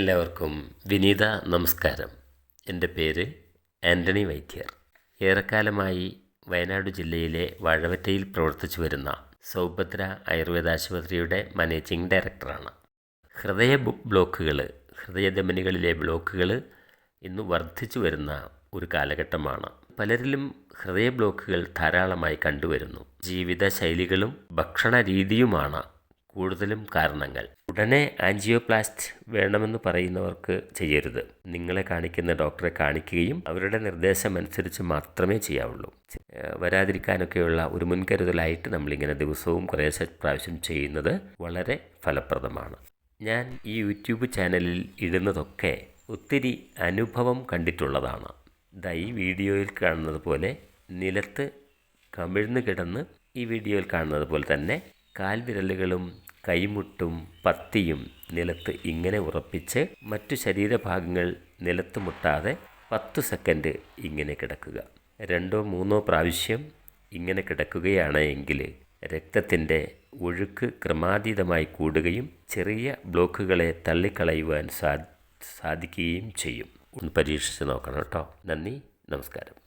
എല്ലാവർക്കും വിനീത നമസ്കാരം. എന്റെ പേര് ആന്റണി വൈദ്യർ. ഏറെക്കാലമായി വയനാട് ജില്ലയിലെ വാഴവറ്റയിൽ പ്രവർത്തിച്ചു വരുന്ന സൗഭദ്ര ആയുർവേദ ആശുപത്രിയുടെ മാനേജിംഗ് ഡയറക്ടറാണ്. ഹൃദയ ബ്ലോക്കുകൾ ഹൃദയധമനികളിലെ ബ്ലോക്കുകൾ ഇന്ന് വർദ്ധിച്ചു വരുന്ന ഒരു കാലഘട്ടമാണ്. പലരിലും ഹൃദയ ബ്ലോക്കുകൾ ധാരാളമായി കണ്ടുവരുന്നു. ജീവിത ശൈലികളും ഭക്ഷണ രീതിയുമാണ് കൂടുതലും കാരണങ്ങൾ. ഉടനെ ആൻജിയോപ്ലാസ്റ്റ് വേണമെന്ന് പറയുന്നവർക്ക് ചെയ്യരുത്. നിങ്ങളെ കാണിക്കുന്ന ഡോക്ടറെ കാണിക്കുകയും അവരുടെ നിർദ്ദേശം അനുസരിച്ച് മാത്രമേ ചെയ്യാവുള്ളൂ. വരാതിരിക്കാനൊക്കെയുള്ള ഒരു മുൻകരുതലായിട്ട് നമ്മളിങ്ങനെ ദിവസവും കുറേശ്ശെ പ്രാവശ്യം ചെയ്യുന്നത് വളരെ ഫലപ്രദമാണ്. ഞാൻ ഈ യൂട്യൂബ് ചാനലിൽ ഇടുന്നതൊക്കെ ഒത്തിരി അനുഭവം കണ്ടിട്ടുള്ളതാണ്. ഇതാ ഈ വീഡിയോയിൽ കാണുന്നത് പോലെ നിലത്ത് കമിഴ്ന്ന് കിടന്ന് ഈ വീഡിയോയിൽ കാണുന്നത് പോലെ തന്നെ കാൽവിരലുകളും കൈമുട്ടും പത്തിയും നിലത്ത് ഇങ്ങനെ ഉറപ്പിച്ച് മറ്റു ശരീരഭാഗങ്ങൾ നിലത്ത് മുട്ടാതെ പത്ത് സെക്കൻഡ് ഇങ്ങനെ കിടക്കുക. രണ്ടോ മൂന്നോ പ്രാവശ്യം ഇങ്ങനെ കിടക്കുകയാണ് എങ്കിൽ രക്തത്തിന്റെ ഒഴുക്ക് ക്രമാതീതമായി കൂടുകയും ചെറിയ ബ്ലോക്കുകളെ തള്ളിക്കളയുവാൻ സാധിക്കുകയും ചെയ്യും. ഒന്ന് പരീക്ഷിച്ച് നോക്കണം കേട്ടോ. നന്ദി നമസ്കാരം.